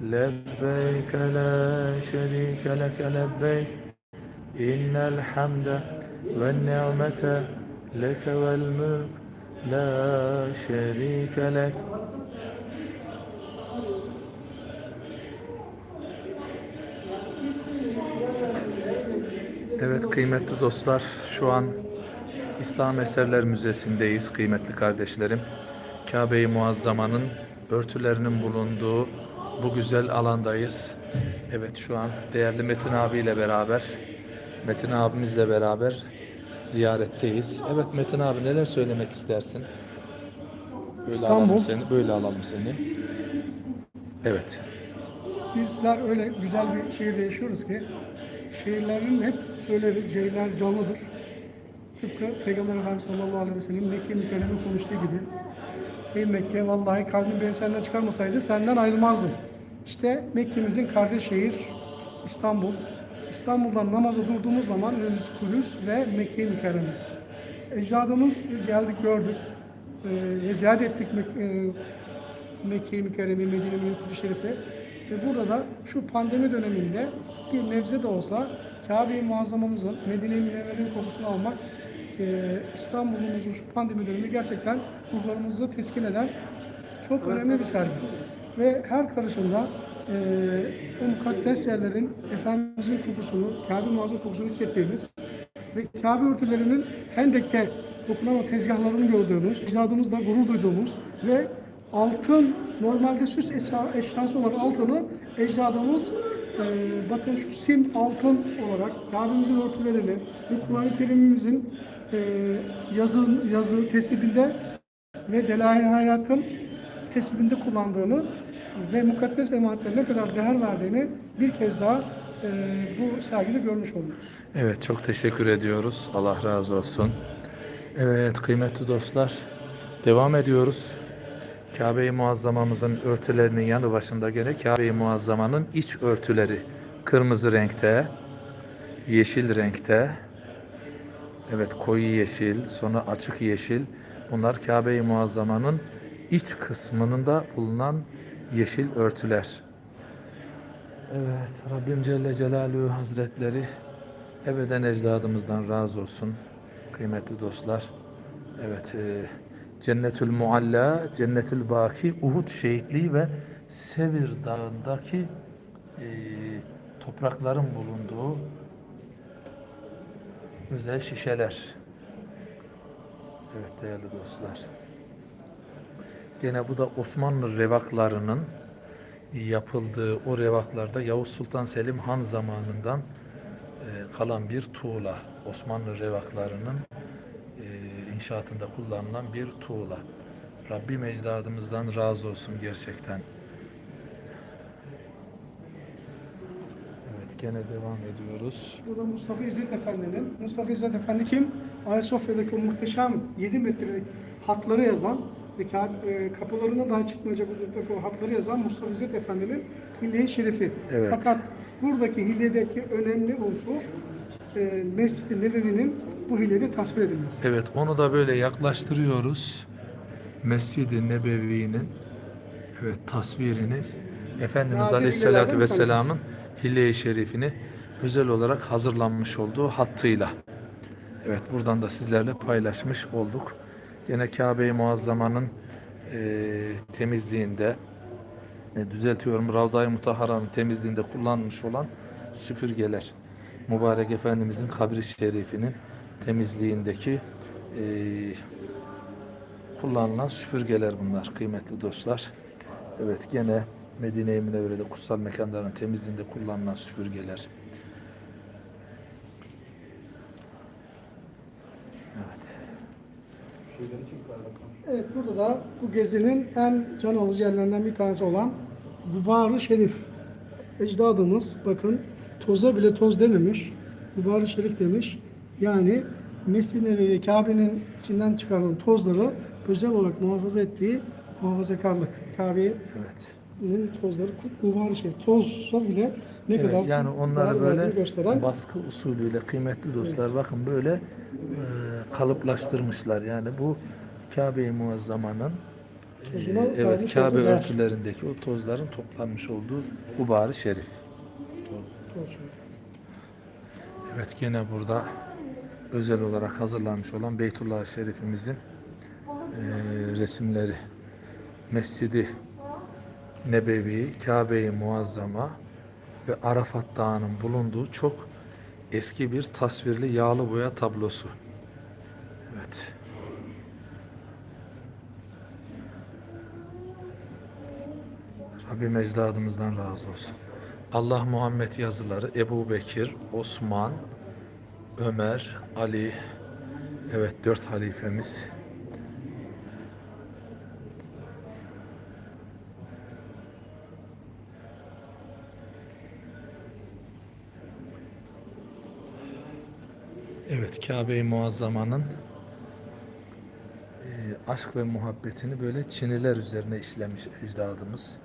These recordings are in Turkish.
لبيك لا شريك لك لبيك إن الحمد والنعمة لك والملك لا شريك لك Evet kıymetli dostlar şu an İslam Eserler Müzesi'ndeyiz kıymetli kardeşlerim. Kabe-i Muazzama'nın örtülerinin bulunduğu bu güzel alandayız. Evet şu an değerli Metin abiyle beraber, Metin abimizle beraber ziyaretteyiz. Evet Metin abi neler söylemek istersin? Böyle İstanbul. alalım seni, böyle alalım seni. Evet. Bizler öyle güzel bir şehirde yaşıyoruz ki şehirlerin hep söyleriz, şehirler canlıdır. Tıpkı Peygamber Efendimiz sallallahu aleyhi ve sellem Mekke mükerreme konuştuğu gibi Ey Mekke vallahi kalbim beni senden çıkarmasaydı senden ayrılmazdım. İşte Mekke'mizin kardeş şehir İstanbul. İstanbul'dan namaza durduğumuz zaman önümüz Kudüs ve Mekke-i Mükerreme. Ecdadımız geldik gördük ve ziyaret ettik e, Mekke-i Mükerreme, Medine-i Kudüs Şerife. Ve burada da şu pandemi döneminde bir nebze de olsa Kabe-i Muazzamamızın, Medine-i Münevvere'nin kokusunu almak e, İstanbul'umuzun şu pandemi dönemi gerçekten ruhlarımızı teskin eden çok önemli bir sergi. Ve her karışında e, o mukaddes yerlerin Efendimizin kokusunu, Kabe-i Muazzam kokusunu hissettiğimiz ve Kabe örtülerinin Hendek'te dokunan o tezgahlarını gördüğümüz, icadımızda gurur duyduğumuz ve altın normalde süs eşya- eşyası olan altını ecdadımız e, bakın şu sim altın olarak Kabe'mizin örtülerini ve Kur'an-ı Kerim'imizin e, yazı, yazı tesibinde ve Delail-i Hayat'ın tesibinde kullandığını ve mukaddes emanetlerine ne kadar değer verdiğini bir kez daha e, bu sergide görmüş olduk. Evet çok teşekkür ediyoruz. Allah razı olsun. Evet kıymetli dostlar devam ediyoruz. Kabe-i Muazzama'mızın örtülerinin yanı başında gene Kabe-i Muazzama'nın iç örtüleri kırmızı renkte, yeşil renkte. Evet koyu yeşil, sonra açık yeşil. Bunlar Kabe-i Muazzama'nın iç kısmında bulunan yeşil örtüler. Evet, Rabbim Celle Celaluhu Hazretleri ebeden ecdadımızdan razı olsun. Kıymetli dostlar. Evet, e, Cennetül Mualla, Cennetül Baki, Uhud şehitliği ve Sevir Dağı'ndaki e, toprakların bulunduğu özel şişeler. Evet değerli dostlar. Gene bu da Osmanlı revaklarının yapıldığı o revaklarda Yavuz Sultan Selim Han zamanından e, kalan bir tuğla. Osmanlı revaklarının e, inşaatında kullanılan bir tuğla. Rabbim ecdadımızdan razı olsun gerçekten. Evet gene devam ediyoruz. Bu da Mustafa İzzet Efendi'nin. Mustafa İzzet Efendi kim? Ayasofya'daki o muhteşem 7 metrelik hatları yazan ve e, kapılarına daha çıkmayacak uzunluktaki o hatları yazan Mustafa İzzet Efendi'nin Hilye-i Şerifi. Evet. Fakat buradaki hilyedeki önemli unsur e, Mescid-i Nebevi'nin bu hilyede tasvir edilmesi. Evet onu da böyle yaklaştırıyoruz. Mescid-i Nebevi'nin evet tasvirini Efendimiz Aleyhisselatü Vesselam'ın Hilye-i Şerifini özel olarak hazırlanmış olduğu hattıyla. Evet buradan da sizlerle paylaşmış olduk. Gene Kabe-i Muazzama'nın eee, temizliğinde e, düzeltiyorum Ravda-i Mutahhara'nın temizliğinde kullanmış olan süpürgeler. mübarek Efendimizin kabri şerifinin temizliğindeki eee, kullanılan süpürgeler bunlar kıymetli dostlar. Evet gene Medine-i Münevvere'de kutsal mekanların temizliğinde kullanılan süpürgeler. Evet. Evet burada da bu gezinin en can alıcı yerlerinden bir tanesi olan Gubar-ı Şerif. Ecdadımız bakın toza bile toz dememiş. Gubar-ı Şerif demiş. Yani Mescid-i Nebevi ve Kabe'nin içinden çıkarılan tozları özel olarak muhafaza ettiği muhafazakarlık. Kabe'nin Evet. Tozları Gubar-ı Şerif. Tozsa bile ne Evet, kadar yani onları böyle gösteren baskı usulüyle kıymetli dostlar bakın böyle e, kalıplaştırmışlar. Yani bu Kabe-i Muazzama'nın e, evet Kabe değer. örtülerindeki o tozların toplanmış olduğu Gubar-ı Şerif. Evet gene burada özel olarak hazırlanmış olan Beytullah Şerifimizin e, resimleri. Mescidi Nebevi, Kabe-i Muazzama ve Arafat Dağı'nın bulunduğu çok eski bir tasvirli yağlı boya tablosu. Evet. Rabbim ecdadımızdan razı olsun. Allah Muhammed yazıları Ebu Bekir, Osman, Ömer, Ali, evet dört halifemiz. Evet Kabe-i Muazzama'nın e, aşk ve muhabbetini böyle çiniler üzerine işlemiş ecdadımız.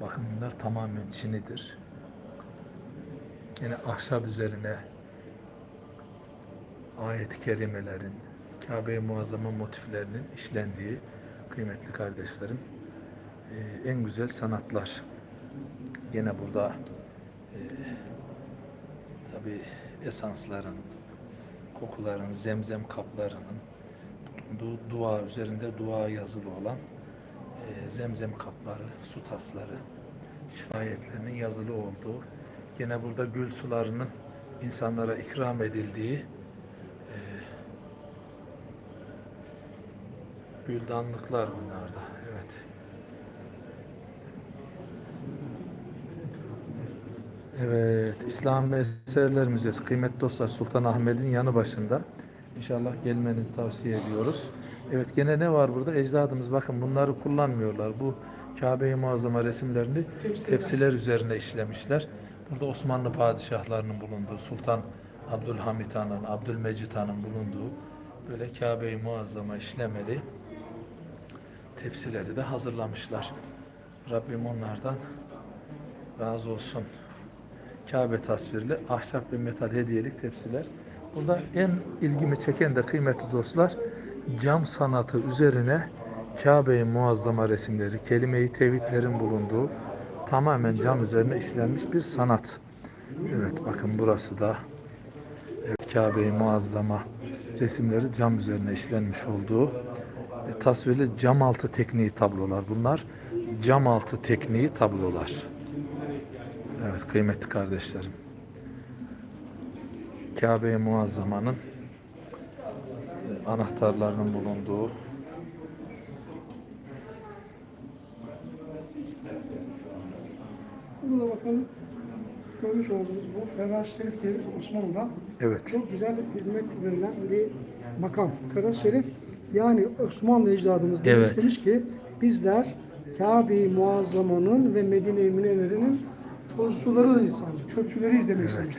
Bakın bunlar tamamen çinidir. Yine ahşap üzerine ayet-i kerimelerin, Kabe-i Muazzama motiflerinin işlendiği kıymetli kardeşlerim e, en güzel sanatlar. Yine burada e, tabi esansların, kokuların, zemzem kaplarının bulunduğu dua üzerinde dua yazılı olan e, zemzem kapları, su tasları, şifayetlerinin yazılı olduğu, yine burada gül sularının insanlara ikram edildiği e, güldanlıklar bunlarda. Evet. Evet, İslam ve Eserler Müzesi kıymetli dostlar Sultanahmet'in yanı başında. İnşallah gelmenizi tavsiye ediyoruz. Evet gene ne var burada? Ecdadımız bakın bunları kullanmıyorlar. Bu Kabe-i Muazzama resimlerini Tepsiler. tepsiler üzerine işlemişler. Burada Osmanlı padişahlarının bulunduğu, Sultan Abdülhamit Han'ın, Abdülmecit Han'ın bulunduğu böyle Kabe-i Muazzama işlemeli tepsileri de hazırlamışlar. Rabbim onlardan razı olsun. Kabe tasvirli ahşap ve metal hediyelik tepsiler. Burada en ilgimi çeken de kıymetli dostlar cam sanatı üzerine Kabe-i Muazzama resimleri, kelime-i tevhidlerin bulunduğu tamamen cam üzerine işlenmiş bir sanat. Evet bakın burası da evet, Kabe-i Muazzama resimleri cam üzerine işlenmiş olduğu e, tasvirli cam altı tekniği tablolar bunlar. Cam altı tekniği tablolar. Evet kıymetli kardeşlerim. Kabe-i Muazzama'nın e, anahtarlarının bulunduğu Burada bakın görmüş olduğunuz bu Ferrah Şerif diye Osmanlı'da evet çok güzel hizmet verilen bir makam. Ferrah Şerif yani Osmanlı ecdadımız Evet. istemiş ki bizler Kabe-i Muazzama'nın ve Medine-i Münevvere'nin tozcularıyız, çöpçüleriyiz demek istemiş.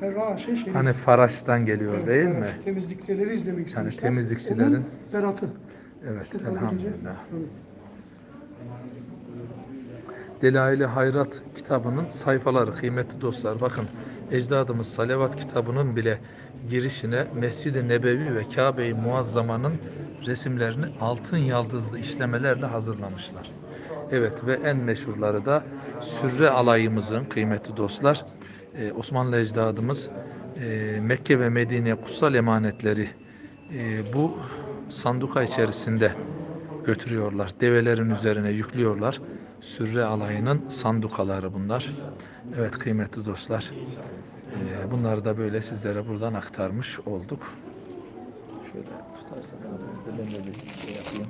Ferrah Şerif. hani Faraş'tan geliyor Evet, değil evet, mi? Temizlikçileri izlemek istemişler. temizlikçilerin- Onun beratı. Evet Sultan elhamdülillah. II. Delail-i Hayrat kitabının sayfaları kıymetli dostlar bakın ecdadımız Salavat kitabının bile girişine Mescid-i Nebevi ve Kabe-i Muazzama'nın resimlerini altın yaldızlı işlemelerle hazırlamışlar. Evet ve en meşhurları da Sürre alayımızın kıymetli dostlar e, Osmanlı ecdadımız e, Mekke ve Medine kutsal emanetleri e, bu sanduka içerisinde götürüyorlar. Develerin üzerine yüklüyorlar. Sürre alayının sandukaları bunlar. Evet kıymetli dostlar. Ee, bunları da böyle sizlere buradan aktarmış olduk. Şöyle tutarsan ben de bir şey yapayım.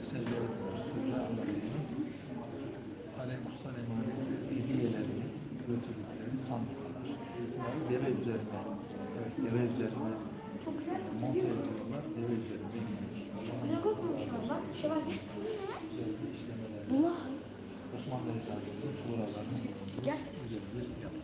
Eserleri bunlar, sürre anlamıyla. Alem kutsal emanetleri, hediyelerini götürdükleri sandıklar. Bunları deve üzerine, evet deve üzerine monte ediyorlar. Deve üzerine biniyor. Güzel bir işlemeler. Osmanlı Ecdadımızın tuğralarını güzel bir yapıt.